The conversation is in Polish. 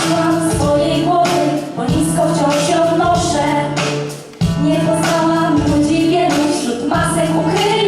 Odeszłam swojej głowy, bo nisko wciąż się Nie poznałam ludzi wielu wśród masek ukrytych